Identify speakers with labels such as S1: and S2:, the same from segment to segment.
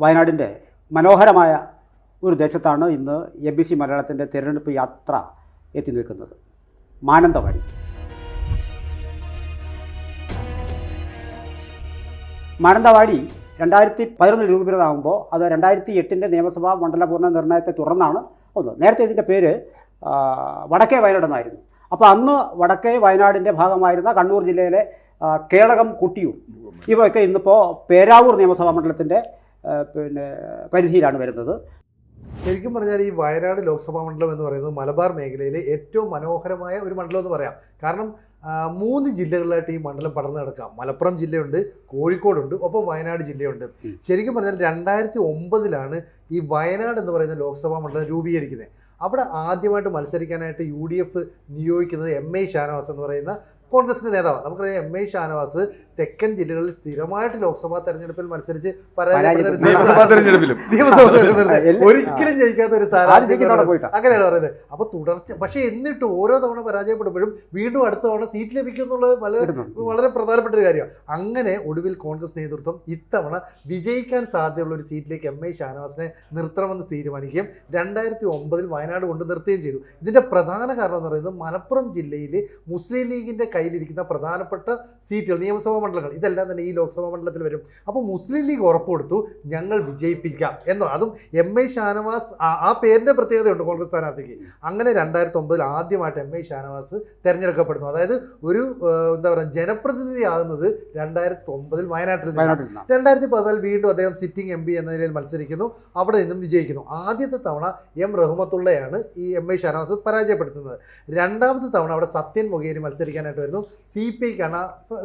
S1: വയനാടിന്റെ മനോഹരമായ ഒരു ദേശത്താണ് ഇന്ന് എ ബി സി മലയാളത്തിന്റെ തിരഞ്ഞെടുപ്പ് യാത്ര എത്തി നിൽക്കുന്നത്. മാനന്തവാടി. മാനന്തവാടി രണ്ടായിരത്തി പതിനൊന്നിൽ രൂപീകൃതമാകുമ്പോൾ അത് രണ്ടായിരത്തി എട്ടിന്റെ നിയമസഭാ മണ്ഡലപൂർണ നിർണയത്തെ തുടർന്നാണ് ഒന്ന്. നേരത്തെ ഇതിന്റെ പേര് വടക്കേ വയനാട് എന്നായിരുന്നു. അപ്പോൾ അന്ന് വടക്കേ വയനാടിന്റെ ഭാഗമായിരുന്ന കണ്ണൂർ ജില്ലയിലെ കേളകം കുട്ടിയൂർ. ഇവയൊക്കെ ഇന്നിപ്പോൾ പേരാവൂർ നിയമസഭാ മണ്ഡലത്തിന്റെ പിന്നെ പരിധിയിലാണ് വരുന്നത്.
S2: ശരിക്കും പറഞ്ഞാൽ ഈ വയനാട് ലോക്സഭാ മണ്ഡലം എന്ന് പറയുന്നത് മലബാർ മേഖലയിലെ ഏറ്റവും മനോഹരമായ ഒരു മണ്ഡലം എന്ന് പറയാം. കാരണം മൂന്ന് ജില്ലകളിലായിട്ട് ഈ മണ്ഡലം പടർന്നു കിടക്കാം. മലപ്പുറം ജില്ലയുണ്ട് കോഴിക്കോടുണ്ട് ഒപ്പം വയനാട് ജില്ലയുണ്ട്. ശരിക്കും പറഞ്ഞാൽ രണ്ടായിരത്തി ഒമ്പതിലാണ് ഈ വയനാട് എന്ന് പറയുന്ന ലോക്സഭാ മണ്ഡലം രൂപീകരിക്കുന്നത്. അവിടെ ആദ്യമായിട്ട് മത്സരിക്കാനായിട്ട് യു ഡി എഫ് നിയോഗിക്കുന്നത് എം ഐ ഷാനവാസ് എന്ന് പറയുന്ന കോൺഗ്രസിന്റെ നേതാവ്. നമുക്കറിയാം എം ഐ ഷാനവാസ് തെക്കൻ ജില്ലകളിൽ സ്ഥിരമായിട്ട് ലോക്സഭാ തെരഞ്ഞെടുപ്പിൽ മത്സരിച്ച്
S3: നിയമസഭാ തെരഞ്ഞെടുപ്പിലും.
S2: നിയമസഭാ ഒരിക്കലും ജയിക്കാത്ത ഒരു സ്ഥാനാർത്ഥി അങ്ങനെയാണ് പറയുന്നത്. അപ്പൊ തുടർച്ച പക്ഷേ എന്നിട്ട് ഓരോ തവണ പരാജയപ്പെടുമ്പോഴും വീണ്ടും അടുത്ത തവണ സീറ്റ് ലഭിക്കും എന്നുള്ളത് വളരെ വളരെ പ്രധാനപ്പെട്ട ഒരു കാര്യമാണ് അങ്ങനെ ഒടുവിൽ കോൺഗ്രസ് നേതൃത്വം ഇത്തവണ വിജയിക്കാൻ സാധ്യതയുള്ള ഒരു സീറ്റിലേക്ക് എം ഐ ഷാനവാസിനെ നിർത്തണമെന്ന് തീരുമാനിക്കുകയും രണ്ടായിരത്തി ഒമ്പതിൽ വയനാട് കൊണ്ട് നിർത്തുകയും ചെയ്തു. ഇതിന്റെ പ്രധാന കാരണം എന്ന് പറയുന്നത് മലപ്പുറം ജില്ലയിൽ മുസ്ലിം ലീഗിന്റെ കയ്യിലിരിക്കുന്ന പ്രധാനപ്പെട്ട സീറ്റുകൾ നിയമസഭാ മണ്ഡലങ്ങൾ. ഇതെല്ലാം തന്നെ ഈ ലോക്സഭാ മണ്ഡലത്തിൽ വരും. അപ്പോൾ മുസ്ലിം ലീഗ് ഉറപ്പ് കൊടുത്തു ഞങ്ങൾ വിജയിപ്പിക്കാം എന്നോ. അതും എം ഐ ഷാനവാസ് ആ- പേരിന്റെ പ്രത്യേകതയുണ്ട് കോൺഗ്രസ് സ്ഥാനാർത്ഥിക്ക്. അങ്ങനെ രണ്ടായിരത്തി ഒമ്പതിൽ ആദ്യമായിട്ട് എം ഐ ഷാനവാസ് തിരഞ്ഞെടുക്കപ്പെടുന്നു. അതായത് ഒരു എന്താ പറയുക ജനപ്രതിനിധി ആകുന്നത് രണ്ടായിരത്തി ഒമ്പതിൽ വയനാട്ടിൽ രണ്ടായിരത്തി പതിനാല് വീണ്ടും അദ്ദേഹം സിറ്റിംഗ് എം പി എന്ന നിലയിൽ മത്സരിക്കുന്നു. അവിടെ നിന്നും വിജയിക്കുന്നു. ആദ്യത്തെ തവണ എം റഹ്മത്തുള്ളയാണ് ഈ എം ഐ ഷാനവാസ് പരാജയപ്പെടുത്തുന്നത്. രണ്ടാമത്തെ തവണ അവിടെ സത്യൻ മൊകേരി മത്സരിക്കാനായിട്ട് വരുന്നു സി പി ഐക്കാണ്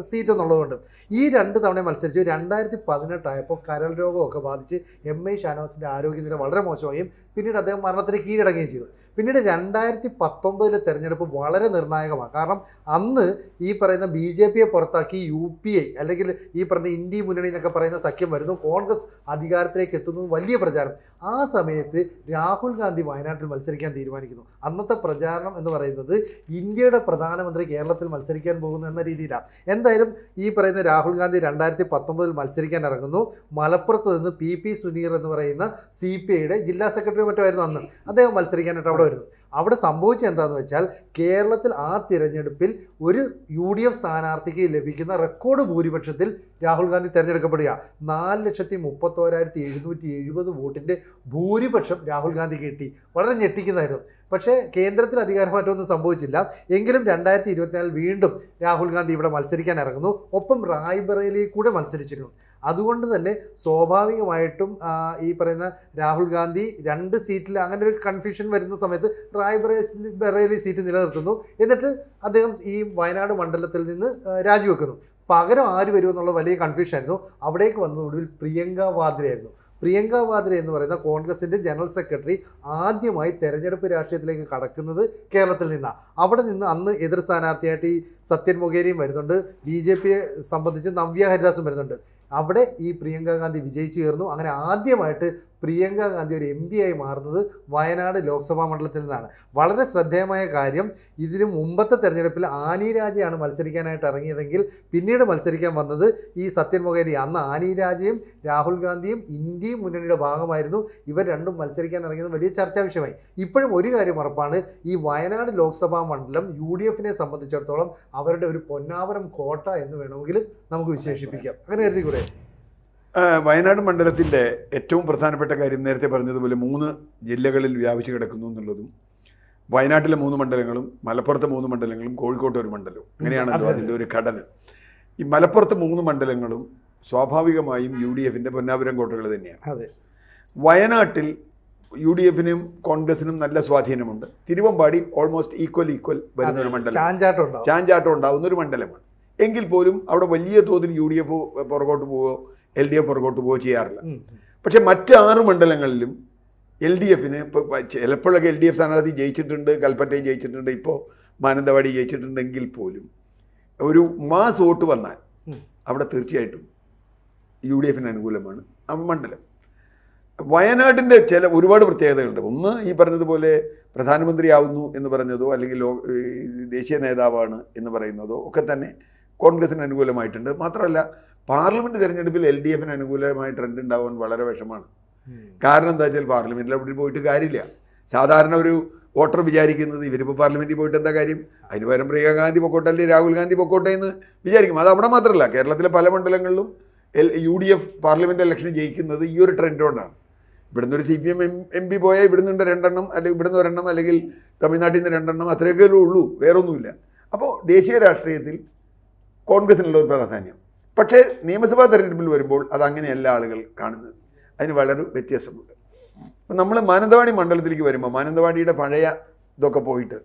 S2: സീറ്റ് എന്നുള്ളതുകൊണ്ട്. ഈ രണ്ട് തവണ മത്സരിച്ചു. രണ്ടായിരത്തി പതിനെട്ടായപ്പോൾ കരൾ രോഗമൊക്കെ ബാധിച്ച് എം ഐ ഷാനവാസിന്റെ ആരോഗ്യനില വളരെ മോശമായും പിന്നീട് അദ്ദേഹം മരണത്തിന് കീഴടങ്ങുകയും ചെയ്തു. പിന്നീട് രണ്ടായിരത്തി പത്തൊമ്പതിലെ തെരഞ്ഞെടുപ്പ് വളരെ നിർണായകമാണ്. കാരണം അന്ന് ഈ പറയുന്ന ബി ജെ പിയെ പുറത്താക്കി യു പി ഐ അല്ലെങ്കിൽ ഈ പറഞ്ഞ ഇന്ത്യ മുന്നണി എന്നൊക്കെ പറയുന്ന സഖ്യം വരുന്നു. കോൺഗ്രസ് അധികാരത്തിലേക്ക് എത്തുന്നു. വലിയ പ്രചാരം. ആ സമയത്ത് രാഹുൽ ഗാന്ധി വയനാട്ടിൽ മത്സരിക്കാൻ തീരുമാനിക്കുന്നു. അന്നത്തെ പ്രചാരണം എന്ന് പറയുന്നത് ഇന്ത്യയുടെ പ്രധാനമന്ത്രി കേരളത്തിൽ മത്സരിക്കാൻ പോകുന്നു എന്ന രീതിയിലാണ്. എന്തായാലും ഈ പറയുന്ന രാഹുൽ ഗാന്ധി രണ്ടായിരത്തി പത്തൊമ്പതിൽ മത്സരിക്കാൻ ഇറങ്ങുന്നു. മലപ്പുറത്ത് നിന്ന് പി പി സുനീർ എന്ന് പറയുന്ന സി പി ഐയുടെ ജില്ലാ സെക്രട്ടറി മറ്റുമായിരുന്നു അന്ന്. അദ്ദേഹം മത്സരിക്കാനായിട്ട് അവിടെ വരുന്നു. അവിടെ സംഭവിച്ചത് എന്താണെന്ന് വെച്ചാൽ കേരളത്തിൽ ആ തിരഞ്ഞെടുപ്പിൽ ഒരു യു ഡി എഫ് സ്ഥാനാർത്ഥിക്ക് ലഭിക്കുന്ന റെക്കോർഡ് ഭൂരിപക്ഷത്തിൽ രാഹുൽ ഗാന്ധി തിരഞ്ഞെടുക്കപ്പെടുക നാല് ലക്ഷത്തി മുപ്പത്തോരായിരത്തി എഴുന്നൂറ്റി എഴുപത് വോട്ടിന്റെ ഭൂരിപക്ഷം രാഹുൽ ഗാന്ധി കിട്ടി. വളരെ ഞെട്ടിക്കുന്നതായിരുന്നു. പക്ഷേ കേന്ദ്രത്തിൽ അധികാരമാറ്റമൊന്നും സംഭവിച്ചില്ല. എങ്കിലും രണ്ടായിരത്തി ഇരുപത്തിനാലിൽ വീണ്ടും രാഹുൽ ഗാന്ധി ഇവിടെ മത്സരിക്കാൻ ഇറങ്ങുന്നു. ഒപ്പം റായ്ബറേലിയിൽ കൂടെ മത്സരിച്ചിരുന്നു. അതുകൊണ്ട് തന്നെ സ്വാഭാവികമായിട്ടും ഈ പറയുന്ന രാഹുൽ ഗാന്ധി രണ്ട് സീറ്റിൽ അങ്ങനെ ഒരു കൺഫ്യൂഷൻ വരുന്ന സമയത്ത് റായ്ബറേലി ബറേലി സീറ്റ് നിലനിർത്തുന്നു. എന്നിട്ട് അദ്ദേഹം ഈ വയനാട് മണ്ഡലത്തിൽ നിന്ന് രാജിവെക്കുന്നു. പകരം ആര് വരുമെന്നുള്ള വലിയ കൺഫ്യൂഷൻ ആയിരുന്നു. അവിടേക്ക് വന്നത് ഒടുവിൽ പ്രിയങ്ക വാദ്രയായിരുന്നു. പ്രിയങ്ക വാദ്ര എന്ന് പറയുന്ന കോൺഗ്രസിന്റെ ജനറൽ സെക്രട്ടറി ആദ്യമായി തെരഞ്ഞെടുപ്പ് രാഷ്ട്രീയത്തിലേക്ക് കടക്കുന്നത് കേരളത്തിൽ നിന്നാണ് അവിടെ നിന്ന് അന്ന് എതിർ സ്ഥാനാർത്ഥിയായിട്ട് ഈ സത്യൻ മൊഗേരിയും വരുന്നുണ്ട്. ബി ജെ പിയെ സംബന്ധിച്ച് നവ്യ ഹരിദാസും വരുന്നുണ്ട്. അവിടെ ഈ പ്രിയങ്ക ഗാന്ധി വിജയിച്ചു കയറുന്നു അങ്ങനെ ആദ്യമായിട്ട് പ്രിയങ്ക ഗാന്ധി ഒരു എം ആയി മാറുന്നത് വയനാട് ലോക്സഭാ മണ്ഡലത്തിൽ നിന്നാണ്. വളരെ ശ്രദ്ധേയമായ കാര്യം ഇതിനു മുമ്പത്തെ തെരഞ്ഞെടുപ്പിൽ ആനി രാജയാണ് മത്സരിക്കാനായിട്ട് ഇറങ്ങിയതെങ്കിൽ പിന്നീട് മത്സരിക്കാൻ വന്നത് ഈ സത്യൻ മൊകേരി അന്ന് ആനി രാജയും രാഹുൽ ഗാന്ധിയും ഇന്ത്യയും മുന്നണിയുടെ ഭാഗമായിരുന്നു. ഇവർ രണ്ടും മത്സരിക്കാൻ ഇറങ്ങിയത് വലിയ ചർച്ചാ വിഷയമായി. ഇപ്പോഴും ഒരു കാര്യം ഉറപ്പാണ് ഈ വയനാട് ലോക്സഭാ മണ്ഡലം യു ഡി എഫിനെ സംബന്ധിച്ചിടത്തോളം അവരുടെ ഒരു പൊന്നാവരം കോട്ട എന്ന് വേണമെങ്കിൽ നമുക്ക് വിശേഷിപ്പിക്കാം. അങ്ങനെ കരുതിക്കൂടെ?
S3: വയനാട് മണ്ഡലത്തിന്റെ ഏറ്റവും പ്രധാനപ്പെട്ട കാര്യം നേരത്തെ പറഞ്ഞതുപോലെ മൂന്ന് ജില്ലകളിൽ വ്യാപിച്ചു കിടക്കുന്നു എന്നുള്ളതും വയനാട്ടിലെ മൂന്ന് മണ്ഡലങ്ങളും മലപ്പുറത്തെ മൂന്ന് മണ്ഡലങ്ങളും കോഴിക്കോട്ടെ ഒരു മണ്ഡലവും. അങ്ങനെയാണല്ലോ
S2: അതെ, അതെ.
S3: അതിന്റെ ഒരു ഘടന. ഈ മലപ്പുറത്തെ മൂന്ന് മണ്ഡലങ്ങളും സ്വാഭാവികമായും യു ഡി എഫിന്റെ പൊന്നാപുരം കോട്ടകൾ തന്നെയാണ്.
S2: അതെ.
S3: വയനാട്ടിൽ യു ഡി എഫിനും കോൺഗ്രസിനും നല്ല സ്വാധീനമുണ്ട്. തിരുവമ്പാടി ഓൾമോസ്റ്റ് ഈക്വൽ ഈക്വൽ വരുന്ന ഒരു മണ്ഡലം.
S2: ചാഞ്ചാട്ടം
S3: ഉണ്ടാവുന്ന ഒരു മണ്ഡലമാണ്. എങ്കിൽ പോലും അവിടെ വലിയ തോതിൽ യു ഡി എഫ് പുറകോട്ട് പോവുകയോ എൽ ഡി എഫ് പുറകോട്ട് പോവുകയോ ചെയ്യാറില്ല. പക്ഷെ മറ്റ് ആറ് മണ്ഡലങ്ങളിലും എൽ ഡി എഫിന് ഇപ്പോൾ ചിലപ്പോഴൊക്കെ എൽ ഡി എഫ് സ്ഥാനാർത്ഥി ജയിച്ചിട്ടുണ്ട് കൽപ്പറ്റയും ജയിച്ചിട്ടുണ്ട് ഇപ്പോൾ മാനന്തവാടി ജയിച്ചിട്ടുണ്ടെങ്കിൽ പോലും ഒരു മാസ് വോട്ട് വന്നാൽ അവിടെ തീർച്ചയായിട്ടും യു ഡി എഫിന് അനുകൂലമാണ് ആ മണ്ഡലം. വയനാടിന്റെ ചില ഒരുപാട് പ്രത്യേകതകളുണ്ട്. ഒന്ന് ഈ പറഞ്ഞതുപോലെ പ്രധാനമന്ത്രിയാവുന്നു എന്ന് പറഞ്ഞതോ അല്ലെങ്കിൽ ലോ ദേശീയ നേതാവാണ് എന്ന് പറയുന്നതോ ഒക്കെ തന്നെ കോൺഗ്രസിന് അനുകൂലമായിട്ടുണ്ട്. മാത്രമല്ല പാർലമെന്റ് തെരഞ്ഞെടുപ്പിൽ എൽ ഡി എഫിന് അനുകൂലമായ ട്രെൻഡ് ഉണ്ടാവാൻ വളരെ വിഷമാണ് കാരണം എന്താ വെച്ചാൽ പാർലമെന്റിൽ അവിടെ പോയിട്ട് കാര്യമില്ല. സാധാരണ ഒരു വോട്ടർ വിചാരിക്കുന്നത് ഇവരിപ്പോൾ പാർലമെന്റിൽ പോയിട്ട് എന്താ കാര്യം? അതിന് പകരം പ്രിയങ്ക ഗാന്ധി പൊക്കോട്ടെ അല്ലെങ്കിൽ രാഹുൽ ഗാന്ധി പൊക്കോട്ടെ എന്ന് വിചാരിക്കും. അത് അവിടെ മാത്രമല്ല കേരളത്തിലെ പല മണ്ഡലങ്ങളിലും L U D F parliament election ജയിക്കുന്നത് ഈ ഒരു ട്രെൻഡ് കൊണ്ടാണ്. ഇവിടുന്ന് ഒരു C P M M M P പോയാൽ ഇവിടുന്ന് രണ്ടെണ്ണം അല്ലെങ്കിൽ ഇവിടുന്ന് ഒരെണ്ണം അല്ലെങ്കിൽ തമിഴ്നാട്ടിൽ നിന്ന് രണ്ടെണ്ണം അത്രയൊക്കെ ഉള്ളൂ വേറൊന്നുമില്ല. അപ്പോൾ ദേശീയ രാഷ്ട്രീയത്തിൽ കോൺഗ്രസിനുള്ള ഒരു പ്രാധാന്യം. പക്ഷേ നിയമസഭാ തെരഞ്ഞെടുപ്പിൽ വരുമ്പോൾ അത് അങ്ങനെയല്ല ആളുകൾ കാണുന്നത്. അതിന് വളരെ വ്യത്യാസമുണ്ട്. അപ്പം നമ്മൾ മാനന്തവാടി മണ്ഡലത്തിലേക്ക് വരുമ്പോൾ മാനന്തവാടിയുടെ പഴയ ഇതൊക്കെ പോയിട്ട്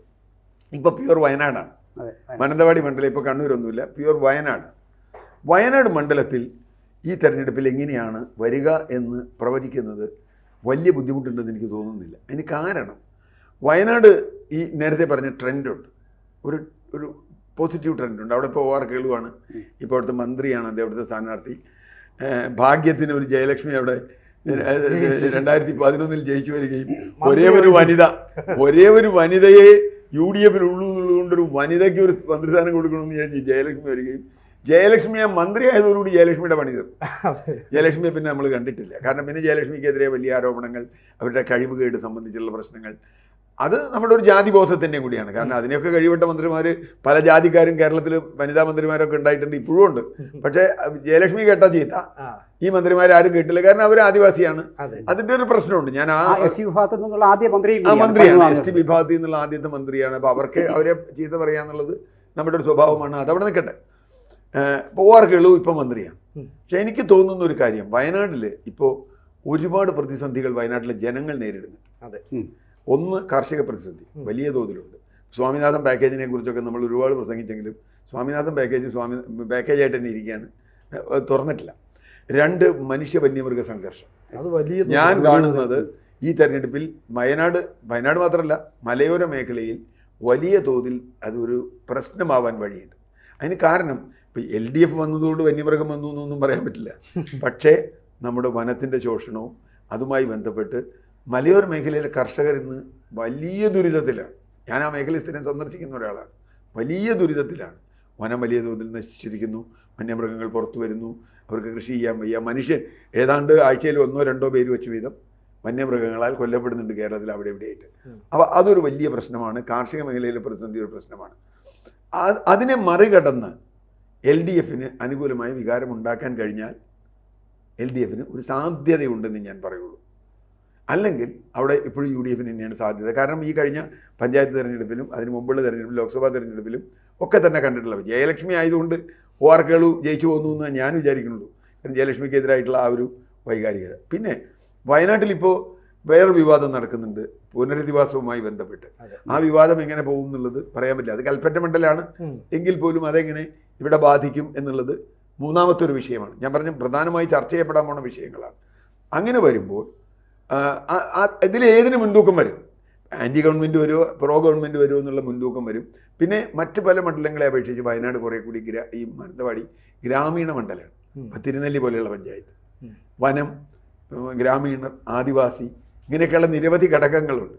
S3: ഇപ്പോൾ പ്യുവർ വയനാടാണ്. മാനന്തവാടി മണ്ഡലം ഇപ്പോൾ കണ്ണൂരൊന്നുമില്ല പ്യുവർ വയനാട്. വയനാട് മണ്ഡലത്തിൽ ഈ തെരഞ്ഞെടുപ്പിൽ എങ്ങനെയാണ് വരിക എന്ന് പ്രവചിക്കുന്നത് വലിയ ബുദ്ധിമുട്ടുണ്ടെന്ന് എനിക്ക് തോന്നുന്നില്ല. അതിന് കാരണം വയനാട് ഈ നേരത്തെ പറഞ്ഞ ട്രെൻഡുണ്ട്. ഒരു ഒരു പോസിറ്റീവ് ട്രെൻഡ് ഉണ്ട്. അവിടെ ഇപ്പോൾ ഓർ കേളുവാണ്. ഇപ്പോൾ അവിടുത്തെ മന്ത്രിയാണ് അദ്ദേഹം അവിടുത്തെ സ്ഥാനാർത്ഥി ഭാഗ്യത്തിന് ഒരു ജയലക്ഷ്മി അവിടെ രണ്ടായിരത്തി പതിനൊന്നിൽ ജയിച്ചു വരികയും. ഒരേ ഒരു വനിത ഒരേ ഒരു വനിതയെ യു ഡി എഫിൽ ഉള്ളൂ എന്നുള്ളതുകൊണ്ട് ഒരു വനിതയ്ക്ക് ഒരു മന്ത്രിസ്ഥാനം കൊടുക്കണമെന്ന് വിചാരിച്ച് ജയലക്ഷ്മി വരികയും. ജയലക്ഷ്മി ആ മന്ത്രി ആയതോടുകൂടി ജയലക്ഷ്മിയുടെ പണി തീർന്നു. ജയലക്ഷ്മിയെ പിന്നെ നമ്മൾ കണ്ടിട്ടില്ല. കാരണം പിന്നെ ജയലക്ഷ്മിക്കെതിരെ വലിയ ആരോപണങ്ങൾ അവരുടെ കഴിവുകേട് സംബന്ധിച്ചുള്ള പ്രശ്നങ്ങൾ അത് നമ്മുടെ ഒരു ജാതി ബോധത്തിന്റെയും കൂടിയാണ്. കാരണം അതിനെയൊക്കെ കഴിവിട്ട മന്ത്രിമാർ പല ജാതിക്കാരും കേരളത്തിൽ വനിതാ മന്ത്രിമാരൊക്കെ ഉണ്ടായിട്ടുണ്ട് ഇപ്പോഴും ഉണ്ട്. പക്ഷേ ജയലക്ഷ്മി കേട്ട ചീത്ത ഈ മന്ത്രിമാരെ ആരും കേട്ടില്ല. കാരണം അവർ ആദിവാസിയാണ്.
S2: അതെ.
S3: അതിന്റെ ഒരു പ്രശ്നമുണ്ട്. ഞാൻ ആ
S1: എസ് യു വിഭാഗത്തിൽ നിന്നുള്ള ആദ്യ മന്ത്രി
S3: മന്ത്രിയാണ്. എസ് ടി വിഭാഗത്തിൽ നിന്നുള്ള ആദ്യത്തെ മന്ത്രിയാണ്. അപ്പോൾ അവർക്ക് അവരെ ചീത്ത പറയാന്നുള്ളത് നമ്മുടെ ഒരു സ്വഭാവമാണ്. അതവിടെ നിൽക്കട്ടെ. പോവാർക്കുള്ളൂ ഇപ്പം മന്ത്രിയാണ്. പക്ഷെ എനിക്ക് തോന്നുന്ന ഒരു കാര്യം. വയനാട്ടിൽ ഇപ്പോൾ ഒരുപാട് പ്രതിസന്ധികൾ വയനാട്ടിലെ ജനങ്ങൾ നേരിടുന്നു
S2: അതെ.
S3: ഒന്ന് കാർഷിക പ്രതിസന്ധി. വലിയ തോതിലുണ്ട്. സ്വാമിനാഥൻ പാക്കേജിനെ കുറിച്ചൊക്കെ നമ്മൾ ഒരുപാട് പ്രസംഗിച്ചെങ്കിലും സ്വാമിനാഥൻ പാക്കേജ് സ്വാമി പാക്കേജായിട്ട് തന്നെ ഇരിക്കുകയാണ് തുറന്നിട്ടില്ല. രണ്ട് മനുഷ്യ വന്യമൃഗ സംഘർഷം.
S2: അത് വലിയ
S3: ഞാൻ കാണുന്നത് ഈ തെരഞ്ഞെടുപ്പിൽ വയനാട് വയനാട് മാത്രമല്ല മലയോര മേഖലയിൽ വലിയ തോതിൽ അതൊരു പ്രശ്നമാവാൻ വഴിയുണ്ട്. അതിന് കാരണം ഇപ്പം എൽ ഡി എഫ് വന്നതുകൊണ്ട് വന്യമൃഗം വന്നു എന്നൊന്നും പറയാൻ പറ്റില്ല. പക്ഷേ നമ്മുടെ വനത്തിന്റെ ശോഷണവും അതുമായി ബന്ധപ്പെട്ട് മലയോര മേഖലയിലെ കർഷകർ ഇന്ന് വലിയ ദുരിതത്തിലാണ്. ഞാൻ ആ മേഖലയിൽ സ്ഥിരം സന്ദർശിക്കുന്ന ഒരാളാണ്. വലിയ ദുരിതത്തിലാണ്. വനം വലിയ തോതിൽ നശിച്ചിരിക്കുന്നു. വന്യമൃഗങ്ങൾ പുറത്തു വരുന്നു. അവർക്ക് കൃഷി ചെയ്യാൻ വയ്യ. മനുഷ്യൻ ഏതാണ്ട് ആഴ്ചയിൽ ഒന്നോ രണ്ടോ പേര് വെച്ച് വീതം വന്യമൃഗങ്ങളാൽ കൊല്ലപ്പെടുന്നുണ്ട് കേരളത്തിൽ അവിടെ ഇവിടെയായിട്ട്. അപ്പോൾ അതൊരു വലിയ പ്രശ്നമാണ്. കാർഷിക മേഖലയിലെ പ്രതിസന്ധി ഒരു പ്രശ്നമാണ്. അതിനെ മറികടന്ന് എൽ ഡി എഫിന് അനുകൂലമായ വികാരം ഉണ്ടാക്കാൻ കഴിഞ്ഞാൽ എൽ ഡി എഫിന് ഒരു സാധ്യതയുണ്ടെന്ന് ഞാൻ പറയുള്ളൂ. അല്ലെങ്കിൽ അവിടെ ഇപ്പോഴും യു ഡി എഫിന് തന്നെയാണ് സാധ്യത. കാരണം ഈ കഴിഞ്ഞ പഞ്ചായത്ത് തെരഞ്ഞെടുപ്പിലും അതിന് മുമ്പുള്ള തെരഞ്ഞെടുപ്പിലും ലോക്സഭാ തെരഞ്ഞെടുപ്പിലും ഒക്കെ തന്നെ കണ്ടിട്ടുള്ളത്. ജയലക്ഷ്മി ആയതുകൊണ്ട് ഒ ആർ കേളു ജയിച്ചു പോകുന്നു എന്ന് ഞാൻ വിചാരിക്കുന്നുള്ളൂ. കാരണം ജയലക്ഷ്മിക്കെതിരായിട്ടുള്ള ആ ഒരു വൈകാരികത. പിന്നെ വയനാട്ടിൽ ഇപ്പോൾ വേറെ വിവാദം നടക്കുന്നുണ്ട്. പുനരധിവാസവുമായി ബന്ധപ്പെട്ട്. ആ വിവാദം എങ്ങനെ പോകും എന്നുള്ളത് പറയാൻ പറ്റില്ല. അത് കൽപ്പറ്റ മണ്ഡലമാണ്. എങ്കിൽ പോലും അതെങ്ങനെ ഇവിടെ ബാധിക്കും എന്നുള്ളത് മൂന്നാമത്തെ ഒരു വിഷയമാണ്. ഞാൻ പറഞ്ഞ പ്രധാനമായി ചർച്ച ചെയ്യപ്പെടാൻ പോണ വിഷയങ്ങളാണ്. അങ്ങനെ വരുമ്പോൾ ഇതിൽ ഏതിന് മുൻതൂക്കം വരും? ആന്റി ഗവൺമെന്റ് വരുമോ പ്രോ ഗവൺമെന്റ് വരുമോ എന്നുള്ള മുൻതൂക്കം വരും. പിന്നെ മറ്റ് പല മണ്ഡലങ്ങളെ അപേക്ഷിച്ച് വയനാട് കുറേ കൂടി ഗ്രാ ഈ മാനന്തവാടി ഗ്രാമീണ മണ്ഡലമാണ് തിരുനെല്ലി പോലെയുള്ള പഞ്ചായത്ത് വനം ഗ്രാമീണർ ആദിവാസി ഇങ്ങനെയൊക്കെയുള്ള നിരവധി ഘടകങ്ങളുണ്ട്.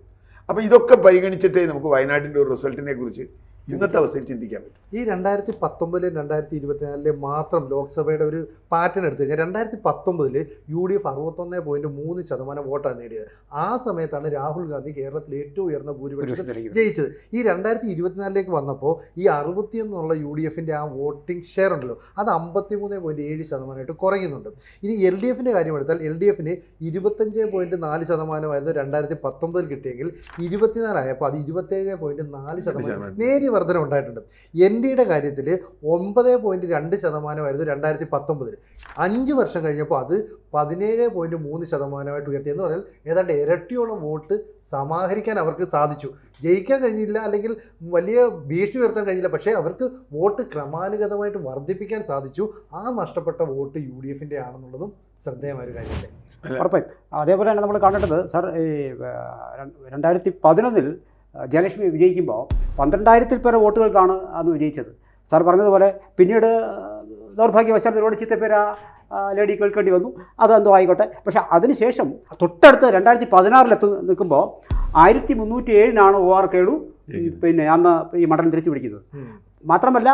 S3: അപ്പോൾ ഇതൊക്കെ പരിഗണിച്ചിട്ടേ നമുക്ക് വയനാടിന്റെ ഒരു റിസൾട്ടിനെ കുറിച്ച് ഇന്നത്തെ അവസ്ഥയിൽ ചിന്തിക്കാൻ പറ്റും.
S2: ഈ രണ്ടായിരത്തി പത്തൊമ്പതിലും രണ്ടായിരത്തി ഇരുപത്തിനാലിലെ മാത്രം ലോക്സഭയുടെ ഒരു പാറ്റേൺ എടുത്തു കഴിഞ്ഞാൽ രണ്ടായിരത്തി പത്തൊമ്പതിൽ യു ഡി എഫ് അറുപത്തൊന്ന് പോയിന്റ് മൂന്ന് ശതമാനം വോട്ടാണ് നേടിയത്. ആ സമയത്താണ് രാഹുൽ ഗാന്ധി കേരളത്തിൽ ഏറ്റവും ഉയർന്ന ഭൂരിപക്ഷം ജയിച്ചത്. ഈ രണ്ടായിരത്തി ഇരുപത്തിനാലിലേക്ക് വന്നപ്പോൾ ഈ അറുപത്തിയൊന്നുള്ള യു ഡി എഫിന്റെ ആ വോട്ടിംഗ് ഷെയർ ഉണ്ടല്ലോ അത് അമ്പത്തി മൂന്ന് പോയിന്റ് ഏഴ് ശതമാനമായിട്ട് കുറയുന്നുണ്ട്. ഇനി എൽ ഡി എഫിന്റെ കാര്യം എടുത്താൽ എൽ ഡി എഫിന് ഇരുപത്തഞ്ച് പോയിന്റ് നാല് ശതമാനമായിരുന്നു രണ്ടായിരത്തി പത്തൊമ്പതിൽ കിട്ടിയെങ്കിൽ ഇരുപത്തിനാലായപ്പോൾ അത് ഇരുപത്തേഴ് പോയിന്റ് നാല് ശതമാനം
S3: ശതമാനം.
S2: നേരിയ വർധന ഉണ്ടായിട്ടുണ്ട്. എൻ ഡിയുടെ കാര്യത്തിൽ ഒമ്പത് പോയിന്റ് രണ്ട് ശതമാനമായിരുന്നു രണ്ടായിരത്തി പത്തൊമ്പതിൽ അഞ്ച് വർഷം കഴിഞ്ഞപ്പോൾ അത് പതിനേഴ് പോയിന്റ് മൂന്ന് ശതമാനമായിട്ട് ഉയർത്തി എന്ന് പറഞ്ഞാൽ ഏതാണ്ട് ഇരട്ടിയോളം വോട്ട് സമാഹരിക്കാൻ അവർക്ക് സാധിച്ചു. ജയിക്കാൻ കഴിഞ്ഞില്ല അല്ലെങ്കിൽ വലിയ ഭീഷണി ഉയർത്താൻ കഴിഞ്ഞില്ല. പക്ഷേ അവർക്ക് വോട്ട് ക്രമാനുഗതമായിട്ട് വർദ്ധിപ്പിക്കാൻ സാധിച്ചു. ആ നഷ്ടപ്പെട്ട വോട്ട് യു ഡി എഫിന്റെ ആണെന്നുള്ളതും ശ്രദ്ധേയമായ കാര്യമല്ലേ?
S1: അതേപോലെ തന്നെ നമ്മൾ കണ്ടിട്ടത് സാർ ഈ രണ്ടായിരത്തി പതിനൊന്നിൽ ജയലക്ഷ്മി വിജയിക്കുമ്പോൾ പന്ത്രണ്ടായിരത്തിൽ പേരെ വോട്ടുകൾക്കാണ് അന്ന് വിജയിച്ചത്. സാർ പറഞ്ഞതുപോലെ പിന്നീട് ദൗർഭാഗ്യവശാൽ ഒരുപാട് ചീത്തപ്പേര ആ, ലേഡി കേൾക്കേണ്ടി വന്നു. അതെന്തോ ആയിക്കോട്ടെ. പക്ഷേ അതിനുശേഷം തൊട്ടടുത്ത് രണ്ടായിരത്തി പതിനാറിലെത്തി നിൽക്കുമ്പോൾ ആയിരത്തി മുന്നൂറ്റി ഏഴിനാണ് ഒ ആർ കേളു പിന്നെ അന്ന് ഈ മണ്ഡലം തിരിച്ചു പിടിക്കുന്നത്. മാത്രമല്ല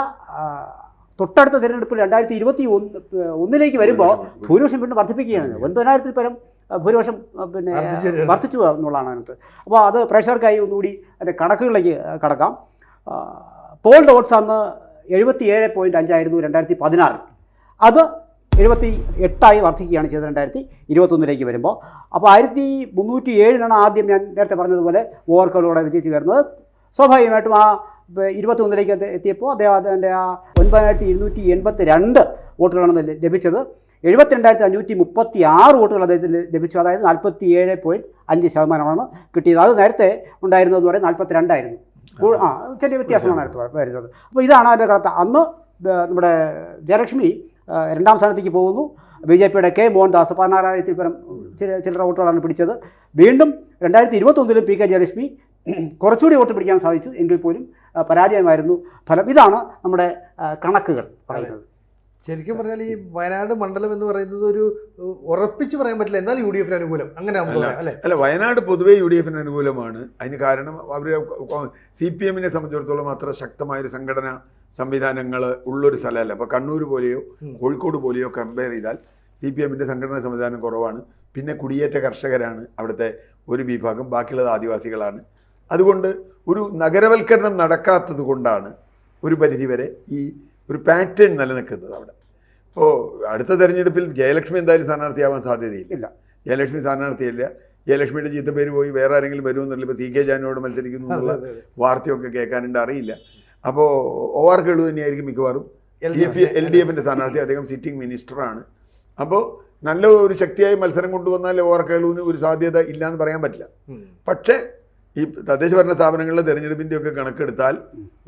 S1: തൊട്ടടുത്ത തിരഞ്ഞെടുപ്പിൽ രണ്ടായിരത്തി ഇരുപത്തി ഒന്ന് ഒന്നിലേക്ക് വരുമ്പോൾ ഭൂരിപക്ഷം വീണ്ടും വർദ്ധിപ്പിക്കുകയാണ്. ഒൻപതിനായിരത്തിൽ പരം ഭൂരിപക്ഷം പിന്നെ. വർദ്ധിച്ചു എന്നുള്ളതാണ് അതിനകത്ത്. അപ്പോൾ അത് പ്രേക്ഷകർക്കായി ഒന്നുകൂടി അതിന്റെ കണക്കുകളിലേക്ക് കടക്കാം. പോൾ ഡോട്ട്സ് അന്ന് എഴുപത്തി ഏഴ് പോയിന്റ് അഞ്ചായിരുന്നു രണ്ടായിരത്തി പതിനാറ് അത് എഴുപത്തി എട്ടായി വർദ്ധിക്കുകയാണ് ചെയ്തത് രണ്ടായിരത്തി ഇരുപത്തൊന്നിലേക്ക് വരുമ്പോൾ. അപ്പോൾ ആയിരത്തി മുന്നൂറ്റി ഏഴിനാണ് ആദ്യം ഞാൻ നേരത്തെ പറഞ്ഞതുപോലെ ഓവർക്കോളോടെ വിജയിച്ച് കയറുന്നത്. സ്വാഭാവികമായിട്ടും ആ ഇരുപത്തൊന്നിലേക്ക് എത്തിയപ്പോൾ അദ്ദേഹം അതിന്റെ ആ ഒൻപതിനായിരത്തി ഇരുന്നൂറ്റി എൺപത്തി രണ്ട് വോട്ടുകളാണ് ലഭിച്ചത്. എഴുപത്തിരണ്ടായിരത്തി അഞ്ഞൂറ്റി മുപ്പത്തി ആറ് വോട്ടുകൾ അദ്ദേഹത്തിന് ലഭിച്ചു. അതായത് നാൽപ്പത്തി ഏഴ് പോയിന്റ് അഞ്ച് ശതമാനമാണ് കിട്ടിയത്. അത് നേരത്തെ ഉണ്ടായിരുന്നതെന്ന് പറയുന്നത് നാൽപ്പത്തി രണ്ടായിരുന്നു ആ ചെറിയ വ്യത്യാസമാണ് അടുത്ത് വരുന്നത്. അപ്പോൾ ഇതാണ് അതിന്റെ കടത്ത അന്ന് നമ്മുടെ ജയലക്ഷ്മി രണ്ടാം സ്ഥാനത്തേക്ക് പോകുന്നു. ബി ജെ പിയുടെ കെ മോഹൻദാസ് പതിനാറായിരത്തിൽ പരം ചില ചില്ലറ വോട്ടുകളാണ് പിടിച്ചത്. വീണ്ടും രണ്ടായിരത്തി ഇരുപത്തൊന്നിലും പി കെ ജയലക്ഷ്മി കുറച്ചുകൂടി വോട്ട് പിടിക്കാൻ സാധിച്ചു. എങ്കിൽ പോലും പരാജയമായിരുന്നു ഫലം. ഇതാണ് നമ്മുടെ കണക്കുകൾ പറയുന്നത്.
S2: ശരിക്കും പറഞ്ഞാൽ ഈ വയനാട് മണ്ഡലം എന്ന് പറയുന്നത് ഒരു ഉറപ്പിച്ച് പറയാൻ പറ്റില്ല. എന്നാൽ യു ഡി എഫിന് അനുകൂലം. അങ്ങനെ
S3: അല്ലേ
S2: അല്ല?
S3: വയനാട് പൊതുവേ യു ഡി എഫിന് അനുകൂലമാണ്. അതിന് കാരണം അവർ സി പി എമ്മിനെ സംബന്ധിച്ചിടത്തോളം അത്ര ശക്തമായൊരു സംഘടന സംവിധാനങ്ങൾ ഉള്ളൊരു സ്ഥലമല്ല. അപ്പോൾ കണ്ണൂർ പോലെയോ കോഴിക്കോട് പോലെയോ കമ്പയർ ചെയ്താൽ സി പി എമ്മിന്റെ സംഘടനാ സംവിധാനം കുറവാണ്. പിന്നെ കുടിയേറ്റ കർഷകരാണ് അവിടുത്തെ ഒരു വിഭാഗം. ബാക്കിയുള്ളത് ആദിവാസികളാണ്. അതുകൊണ്ട് ഒരു നഗരവൽക്കരണം നടക്കാത്തത് കൊണ്ടാണ് ഒരു പരിധിവരെ ഈ ഒരു പാറ്റേൺ നിലനിൽക്കുന്നത് അവിടെ. ഇപ്പോൾ അടുത്ത തെരഞ്ഞെടുപ്പിൽ ജയലക്ഷ്മി എന്തായാലും സ്ഥാനാർത്ഥിയാവാൻ സാധ്യതയില്ല.
S1: ഇല്ല.
S3: ജയലക്ഷ്മി സ്ഥാനാർത്ഥിയില്ല. ജയലക്ഷ്മിയുടെ പേര് പോയി വേറെ ആരെങ്കിലും വരുമെന്നില്ല ഇപ്പോൾ സി കെ ജാനോട് മത്സരിക്കുന്നു എന്നുള്ള. വാർത്തയൊക്കെ കേൾക്കാനുണ്ട്. അറിയില്ല. അപ്പോൾ ഒ ആർ കേളു തന്നെയായിരിക്കും മിക്കവാറും.
S2: എൽ
S3: എൽ ഡി എഫിന്റെ സ്ഥാനാർത്ഥി അദ്ദേഹം സിറ്റിംഗ് മിനിസ്റ്ററാണ് അപ്പോൾ നല്ല ഒരു ശക്തിയായി മത്സരം കൊണ്ടുവന്നാൽ ഒ ആർ കേളുവിന് ഒരു സാധ്യത ഇല്ല എന്ന് പറയാൻ പറ്റില്ല. പക്ഷേ ഈ തദ്ദേശ ഭരണ സ്ഥാപനങ്ങളിലെ തെരഞ്ഞെടുപ്പിന്റെ ഒക്കെ കണക്കെടുത്താൽ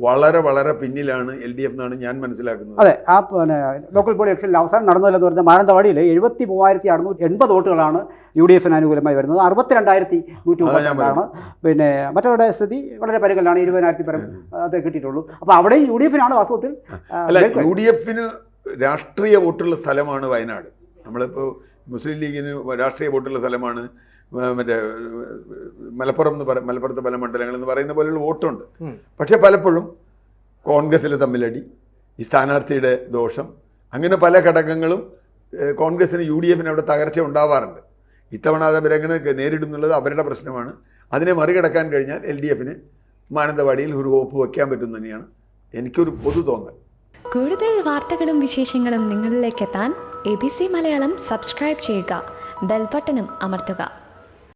S3: വളരെ വളരെ പിന്നിലാണ് എൽ ഡി എഫ് എന്നാണ് ഞാൻ മനസ്സിലാക്കുന്നത്.
S1: അതെ ആ പിന്നെ ലോക്കൽ ബോഡി ഇലക്ഷനിൽ അവസാനം നടന്നതെന്ന് പറഞ്ഞാൽ മാനന്തവാടിയിൽ എഴുപത്തി മൂവായിരത്തി അറുന്നൂറ്റി എൺപത് വോട്ടുകളാണ് യു ഡി എഫിന് അനുകൂലമായി വരുന്നത്. അറുപത്തിരണ്ടായിരത്തി നൂറ്റി മുപ്പത്തിരണ്ടാണ് പിന്നെ മറ്റവരുടെ സ്ഥിതി വളരെ പരിഗണനാണ് ഇരുപതിനായിരത്തി പരം അത് കിട്ടിയിട്ടുള്ളൂ. അപ്പോൾ അവിടെയും യു ഡി എഫിനാണ് വാസ്തവത്തിൽ.
S3: യു ഡി എഫിന് രാഷ്ട്രീയ വോട്ടുള്ള സ്ഥലമാണ് വയനാട്. നമ്മളിപ്പോൾ മുസ്ലിം ലീഗിന് രാഷ്ട്രീയ വോട്ടുള്ള സ്ഥലമാണ് മറ്റേ മലപ്പുറം എന്ന് പറ മലപ്പുറത്തെ പല മണ്ഡലങ്ങൾ എന്ന് പറയുന്ന പോലെയുള്ള വോട്ടുണ്ട്.
S2: പക്ഷെ
S3: പക്ഷേ പലപ്പോഴും കോൺഗ്രസ്സിലെ തമ്മിലടി ഈ സ്ഥാനാർത്ഥിയുടെ ദോഷം അങ്ങനെ പല ഘടകങ്ങളും കോൺഗ്രസ്സിന് യു ഡി എഫിന് അവിടെ തകർച്ച ഉണ്ടാവാറുണ്ട്. ഇത്തവണ അത് അവരങ്ങനെ നേരിടുന്നുള്ളത് അവരുടെ പ്രശ്നമാണ്. അതിനെ മറികടക്കാൻ കഴിഞ്ഞാൽ എൽ ഡി എഫിന് മാനന്തവാടിയിൽ ഒരു ഹോപ്പ് വയ്ക്കാൻ പറ്റും തന്നെയാണ് എനിക്കൊരു പൊതു തോന്നൽ.
S4: കൂടുതൽ വാർത്തകളും വിശേഷങ്ങളും നിങ്ങളിലേക്ക് എത്താൻ A B C Malayalam subscribe ചെയ്യുക ബെൽബട്ടനും അമർത്തുക.